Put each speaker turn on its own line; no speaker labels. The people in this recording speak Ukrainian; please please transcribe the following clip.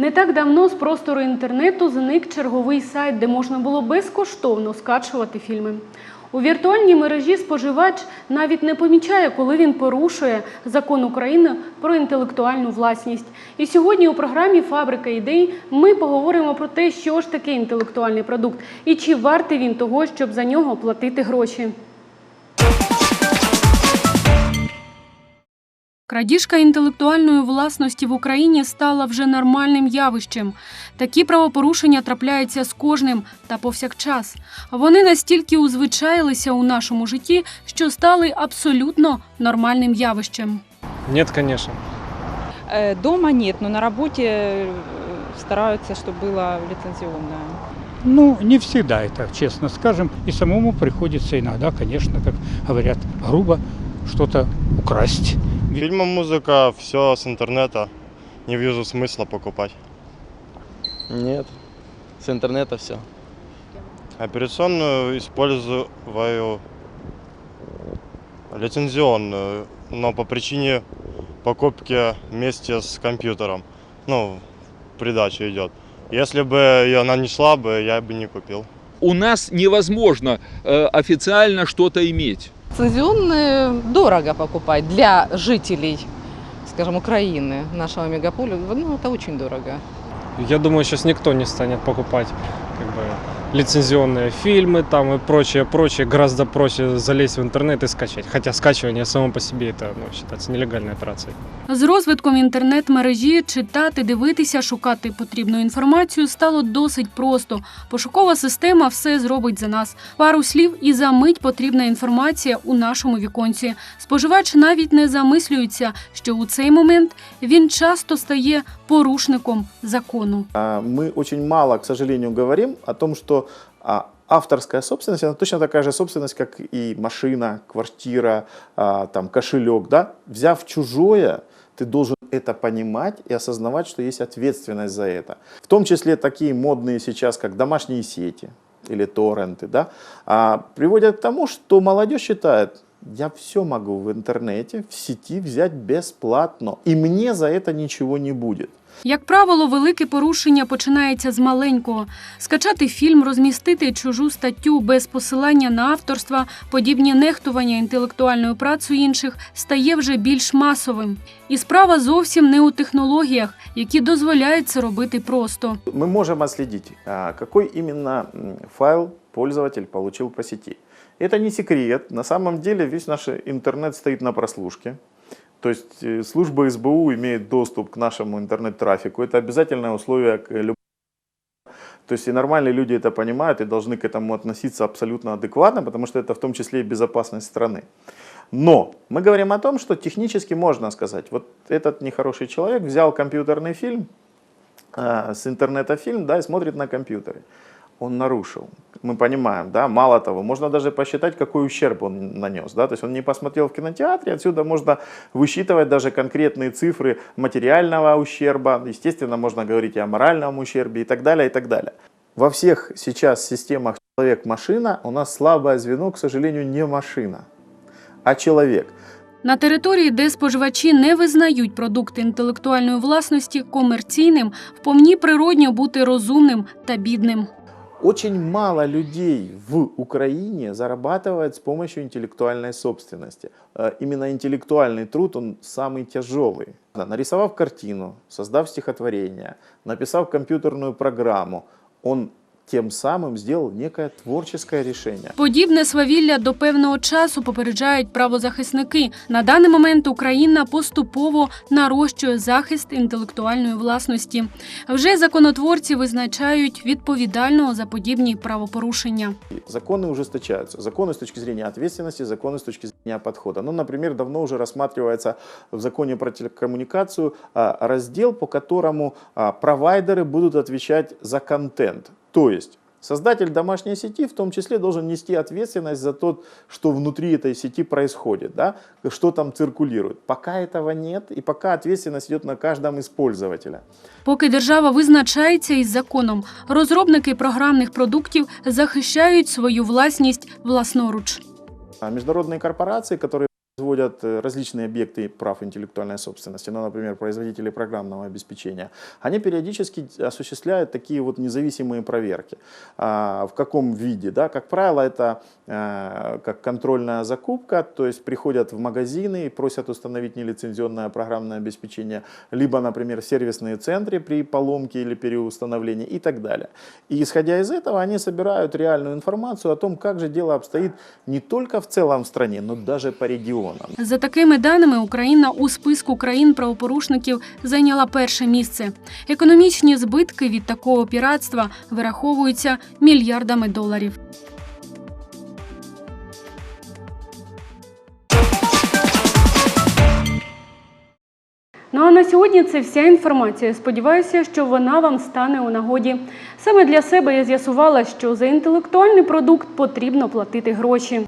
Не так давно з простору інтернету зник черговий сайт, де можна було безкоштовно скачувати фільми. У віртуальній мережі споживач навіть не помічає, коли він порушує закон України про інтелектуальну власність. І сьогодні у програмі Фабрика ідей ми поговоримо про те, що ж таке інтелектуальний продукт і чи вартий він того, щоб за нього платити гроші. Крадіжка інтелектуальної власності в Україні стала вже нормальним явищем. Такі правопорушення трапляються з кожним та повсякчас. Вони настільки узвичаїлися у нашому житті, що стали абсолютно нормальним явищем.
Нет, конечно.
Э, Дома нет, но на работе э, стараются, чтобы было лицензионное.
Ну, не всегда это, честно скажем. И самому приходится иногда, конечно, как говорят, грубо что-то украсть.
Фильмы, музыка, все с интернета. Не вижу смысла покупать.
Нет, с интернета все.
Операционную использую лицензионную, но по причине покупки вместе с компьютером. Ну, придача идет. Если бы она не шла бы, я бы не купил.
у нас невозможно э, официально что-то иметь.
Лицензионные дорого покупать для жителей, скажем, Украины, нашего мегаполя. Ну, это очень дорого.
Я думаю, сейчас никто не станет покупать как бы, лицензионные фильмы там и прочее, прочее. Гораздо проще залезть в интернет и скачать. Хотя скачивание само по себе это ну, считается нелегальной операцией.
З розвитком інтернет-мережі читати, дивитися, шукати потрібну інформацію стало досить просто. Пошукова система все зробить за нас. Пару слів і за мить потрібна інформація у нашому віконці. Споживач навіть не замислюється, що у цей момент він часто стає порушником закону.
А, Мы очень мало, к сожалению, говорим о том, а, авторская собственность, она точно такая же собственность, как и машина, квартира, а, там, кошелек. Да? Взяв чужое, ты должен это понимать и осознавать, что есть ответственность за это. В том числе такие модные сейчас, как домашние сети или торренты, да, а, приводят к тому, что молодежь считает, я все могу в интернете, в сети взять бесплатно, и мне за это ничего не будет.
Як правило, велике порушення починається з маленького. Скачати фільм, розмістити чужу статтю без посилання на авторства, подібні нехтування інтелектуальною працею інших стає вже більш масовим. І справа зовсім не у технологіях, які дозволяють це робити просто.
Мы можем отследить, а, какой именно м, файл пользователь получил по сети. Это не секрет. На самом деле весь наш интернет стоит на прослушке. То есть э, служба СБУ имеет доступ к нашему интернет-трафику. Это обязательное условие к любому. То есть и нормальные люди это понимают и должны к этому относиться абсолютно адекватно, потому что это в том числе и безопасность страны. Но мы говорим о том, что технически можно сказать, вот этот нехороший человек взял компьютерный фильм, э, с интернета фильм, да, и смотрит на компьютере. Он нарушил. Мы понимаем, да, мало того, можно даже посчитать, какой ущерб он нанес, да, то есть он не посмотрел в кинотеатре, отсюда можно высчитывать даже конкретные цифры материального ущерба, естественно, можно говорить и о моральном ущербе и так далее, и так далее. Во всех сейчас системах человек-машина у нас слабое звено, к сожалению, не машина, а человек.
На території, де споживачі не визнають продукти інтелектуальної власності комерційним, вповні природньо бути розумним та бідним.
Очень мало людей в Украине зарабатывает с помощью интеллектуальной собственности. Э, Именно интеллектуальный труд, он самый тяжелый. Нарисовав картину, создав стихотворение, написав компьютерную программу, он тем самым сделал некое творческое решение.
Подібне свавілля до певного часу попереджають правозахисники. На даний момент Україна поступово нарощує захист інтелектуальної власності. Вже законотворці визначають відповідального за подібні правопорушення.
И Законы ужесточаются. Законы с точки зрения ответственности, законы с точки зрения подхода. Ну, например, давно уже рассматривается в законе про телекоммуникацию а, раздел, по которому а, провайдеры будут отвечать за контент. То есть Создатель домашней сети в том числе должен нести ответственность за то, что внутри этой сети происходит, да? что там циркулирует. Пока этого нет, и пока ответственность идет на каждом из пользователя.
Поки держава визначається із законом, розробники програмних продуктів захищають свою власність власноруч.
А международные корпорации, которые Производят э, различные объекты прав интеллектуальной собственности, ну, например, производители программного обеспечения, они периодически осуществляют такие вот независимые проверки. А, в каком виде? Да? Как правило, это э, как контрольная закупка, то есть приходят в магазины и просят установить нелицензионное программное обеспечение, либо, например, сервисные центры при поломке или переустановлении и так далее. И исходя из этого, они собирают реальную информацию о том, как же дело обстоит не только в целом в стране, но даже по регионам.
За такими даними, Україна у списку країн-правопорушників зайняла перше місце. Економічні збитки від такого піратства вираховуються мільярдами доларів. Ну а на сьогодні це вся інформація. Сподіваюся, що вона вам стане у нагоді. Саме для себе я з'ясувала, що за інтелектуальний продукт потрібно платити гроші.